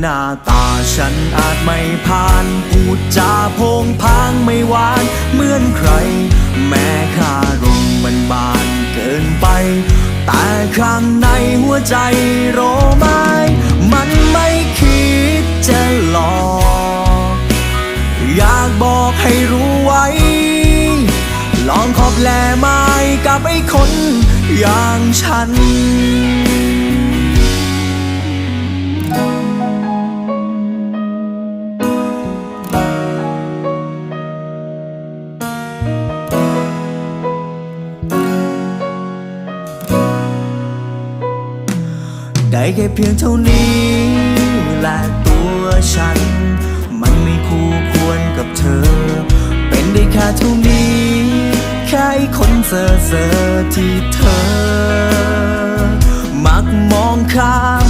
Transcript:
หน้าตาฉันอาจไม่ผ่านพูดจาโพงพางไม่หวานเหมือนใคร แม้คารมมันบานเกินไป แต่ข้างในหัวใจโรไม้มันไม่คิดจะหลอกอยากบอกให้รู้ไว้ ลองขอบแลไม้กับไอ้คนอย่างฉัน ได้แค่เพียงเท่านี้และตัวฉัน มันไม่คู่ควรกับเธอ เป็นได้แค่เท่านี้แค่คนเซ่อเซอๆที่เธอ มักมองข้าม